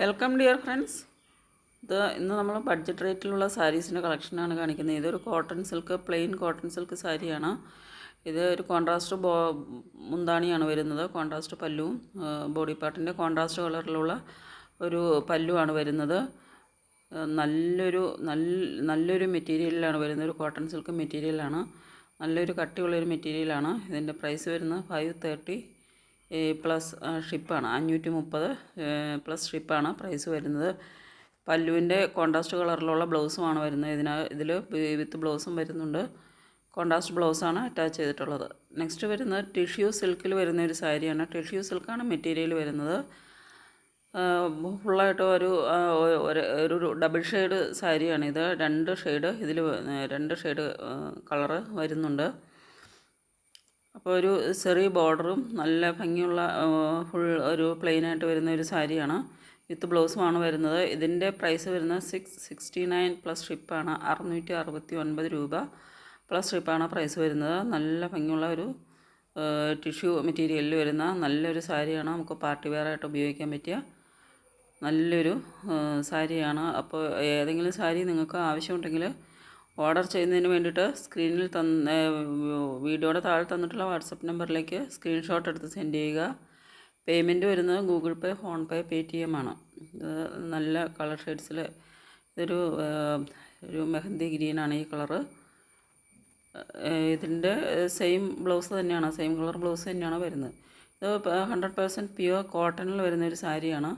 Welcome dear friends ഇത് ഇന്ന് നമ്മൾ ബഡ്ജറ്റ് റേറ്റിലുള്ള സാരീസിന്റെ കളക്ഷനാണ് കാണിക്കുന്നത്. ഇതൊരു cotton silk plain cotton silk സാരിയാണ് ഇത് ഒരു കോൺട്രാസ്റ്റ് ബോ മുന്താണിയാണ് വരുന്നത്. കോൺട്രാസ്റ്റ് പല്ലുവും ബോഡി പാർട്ടിന്റെ കോൺട്രാസ്റ്റ് കളറിലുള്ള ഒരു പല്ലുവാണ് വരുന്നത്. നല്ലൊരു നല്ല നല്ലൊരു മെറ്റീരിയലിലാണ് വരുന്നത്. ഒരു കോട്ടൺ സിൽക്ക് മെറ്റീരിയലാണ് നല്ലൊരു കട്ടിയുള്ളൊരു മെറ്റീരിയലാണ് ഇതിന്റെ പ്രൈസ് വരുന്നത് ഫൈവ് തേർട്ടി പ്ലസ് ഷിപ്പാണ്. അഞ്ഞൂറ്റി മുപ്പത് പ്ലസ് ഷിപ്പാണ് പ്രൈസ് വരുന്നത്. പല്ലുവിന്റെ കോൺട്രാസ്റ്റ് കളറിലുള്ള ബ്ലൗസുമാണ് വരുന്നത്. ഇതിന് ഇതിൽ വിത്ത് ബ്ലൗസും വരുന്നുണ്ട്. കോൺട്രാസ്റ്റ് ബ്ലൗസാണ് അറ്റാച്ച് ചെയ്തിട്ടുള്ളത്. നെക്സ്റ്റ് വരുന്നത് ടിഷ്യൂ സിൽക്കിൽ വരുന്ന ഒരു സാരിയാണ്. ടിഷ്യൂ സിൽക്കാണ് മെറ്റീരിയൽ വരുന്നത്. ഫുള്ളായിട്ട് ഒരു ഒരു- ഡബിൾ ഷെയ്ഡ് സാരിയാണിത് രണ്ട് ഷെയ്ഡ് ഇതിൽ രണ്ട് ഷെയ്ഡ് കളറ് വരുന്നുണ്ട്. അപ്പോൾ ഒരു ചെറിയ ബോർഡറും നല്ല ഭംഗിയുള്ള ഫുൾ ഒരു പ്ലെയിൻ ആയിട്ട് വരുന്ന ഒരു സാരിയാണ്. വിത്ത് ബ്ലൗസുമാണ് വരുന്നത്. ഇതിന്റെ പ്രൈസ് വരുന്നത് സിക്സ് സിക്സ്റ്റി നയൻ പ്ലസ് ഷിപ്പാണ്. അറുന്നൂറ്റി അറുപത്തി ഒൻപത് രൂപ പ്ലസ് ഷിപ്പാണ് പ്രൈസ് വരുന്നത്. നല്ല ഭംഗിയുള്ള ഒരു ടിഷ്യൂ മെറ്റീരിയലിൽ വരുന്ന നല്ലൊരു സാരിയാണ് നമുക്ക് പാർട്ടി വെയർ ആയിട്ട് ഉപയോഗിക്കാൻ പറ്റിയ നല്ലൊരു സാരിയാണ്. അപ്പോൾ ഏതെങ്കിലും സാരി നിങ്ങൾക്ക് ആവശ്യമുണ്ടെങ്കിൽ ഓർഡർ ചെയ്യുന്നതിന് വേണ്ടിയിട്ട് സ്ക്രീനിൽ തന്ന വീഡിയോയുടെ താഴെ തന്നിട്ടുള്ള വാട്സപ്പ് നമ്പറിലേക്ക് സ്ക്രീൻഷോട്ട് എടുത്ത് സെൻഡ് ചെയ്യുക. പേയ്മെന്റ് വരുന്നത് Google Pay PhonePe Paytm ആണ്. ഇത് നല്ല കളർ ഷെയ്ഡ്സിൽ ഇതൊരു ഒരു മെഹന്തി ഗ്രീനാണ് ഈ കളറ്. ഇതിന്റെ സെയിം ബ്ലൗസ് തന്നെയാണ് സെയിം കളർ ബ്ലൗസ് തന്നെയാണ് വരുന്നത്. ഇത് ഹൺഡ്രഡ് പേഴ്സന്റ് പ്യുവർ കോട്ടണിൽ വരുന്ന ഒരു സാരിയാണ്.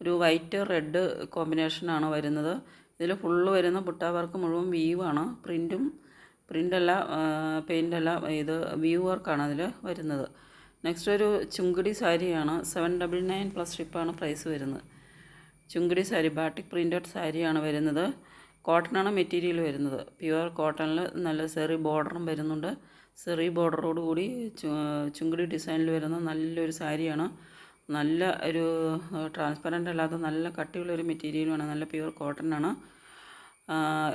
ഒരു വൈറ്റ് റെഡ് കോമ്പിനേഷനാണ് വരുന്നത്. ഇതിൽ ഫുള്ള് വരുന്ന പുട്ടാ വർക്ക് മുഴുവൻ വീവാണ് പ്രിന്റും പ്രിന്റല്ല പെയിന്റല്ല ഇത് വ്യൂ വർക്കാണ് അതിൽ വരുന്നത്. നെക്സ്റ്റ് ഒരു ചുങ്കിടി സാരിയാണ്. സെവൻ ഡബിൾ നയൻ പ്ലസ് ഷിപ്പാണ് പ്രൈസ് വരുന്നത്. ചുങ്കിടി സാരി ബാട്ടിക് പ്രിന്റഡ് സാരിയാണ് വരുന്നത്. കോട്ടണാണ് മെറ്റീരിയൽ വരുന്നത്. പ്യുവർ കോട്ടണിൽ നല്ല സെറി ബോർഡറും വരുന്നുണ്ട്. സെറി ബോർഡറോട് കൂടി ചുങ്കിടി ഡിസൈനിൽ വരുന്ന നല്ലൊരു സാരിയാണ്. നല്ല ഒരു ട്രാൻസ്പെറന്റ് അല്ലാത്ത നല്ല കട്ടിയുള്ളൊരു മെറ്റീരിയലുമാണ് നല്ല പ്യുവർ കോട്ടൺ ആണ്.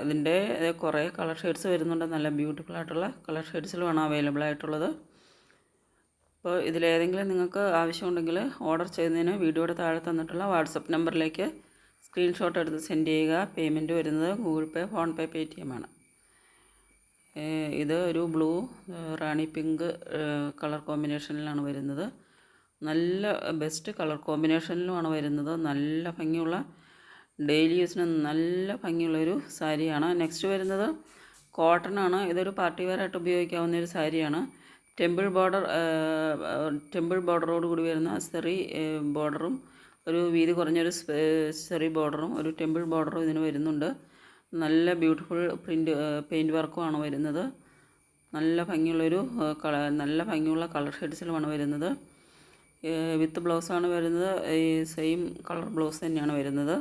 ഇതിന്റെ കുറേ കളർ ഷെയ്ഡ്സ് വരുന്നുണ്ട്. നല്ല ബ്യൂട്ടിഫുൾ ആയിട്ടുള്ള കളർ ഷെയ്ഡ്സിലുമാണ് അവൈലബിൾ ആയിട്ടുള്ളത്. അപ്പോൾ ഇതിലേതെങ്കിലും നിങ്ങൾക്ക് ആവശ്യമുണ്ടെങ്കിൽ ഓർഡർ ചെയ്യുന്നതിന് വീഡിയോയുടെ താഴെ തന്നിട്ടുള്ള വാട്സപ്പ് നമ്പറിലേക്ക് സ്ക്രീൻഷോട്ട് എടുത്ത് സെൻഡ് ചെയ്യുക. പേയ്മെന്റ് വരുന്നത് Google Pay PhonePe Paytm ആണ് ഇത് ഒരു ബ്ലൂ റാണി പിങ്ക് കളർ കോമ്പിനേഷനിലാണ് വരുന്നത്. നല്ല ബെസ്റ്റ് കളർ കോമ്പിനേഷനിലുമാണ് വരുന്നത്. നല്ല ഭംഗിയുള്ള ഡെയിലി യൂസിന് നല്ല ഭംഗിയുള്ളൊരു സാരിയാണ്. നെക്സ്റ്റ് വരുന്നത് കോട്ടൺ ആണ്. ഇതൊരു പാർട്ടി വെയർ ആയിട്ട് ഉപയോഗിക്കാവുന്ന ഒരു സാരിയാണ്. ടെമ്പിൾ ബോർഡർ ടെമ്പിൾ ബോർഡറോട് കൂടി വരുന്ന സെറി ബോർഡറും ഒരു വീതി കുറഞ്ഞൊരു സെറി ബോർഡറും ഒരു ടെമ്പിൾ ബോർഡറും ഇതിന് വരുന്നുണ്ട്. നല്ല ബ്യൂട്ടിഫുൾ പ്രിന്റ് പെയിന്റ് വർക്കുമാണ് വരുന്നത്. നല്ല ഭംഗിയുള്ളൊരു കള നല്ല ഭംഗിയുള്ള കളർ ഷെയ്ഡ്സിലുമാണ് വരുന്നത്. വിത്ത് ബ്ലൗസാണ് വരുന്നത്. ഈ സെയിം കളർ ബ്ലൗസ് തന്നെയാണ് വരുന്നത്.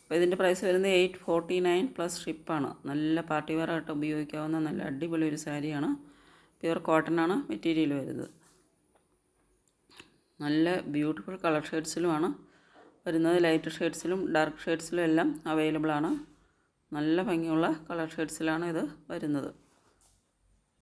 അപ്പോൾ ഇതിന്റെ പ്രൈസ് വരുന്നത് എയ്റ്റ് ഫോർട്ടി നയൻ പ്ലസ് ഷിപ്പാണ്. നല്ല പാർട്ടി വെയർ ആയിട്ട് ഉപയോഗിക്കാവുന്ന നല്ല അടിപൊളി ഒരു സാരിയാണ്. പ്യുവർ കോട്ടൺ ആണ് മെറ്റീരിയൽ വരുന്നത്. നല്ല ബ്യൂട്ടിഫുൾ കളർ ഷെയ്ഡ്സിലുമാണ് വരുന്നത്. ലൈറ്റ് ഷെയ്ഡ്സിലും ഡാർക്ക് ഷെയ്ഡ്സിലും എല്ലാം അവൈലബിൾ ആണ് നല്ല ഭംഗിയുള്ള കളർ ഷെയ്ഡ്സിലാണ് ഇത് വരുന്നത്.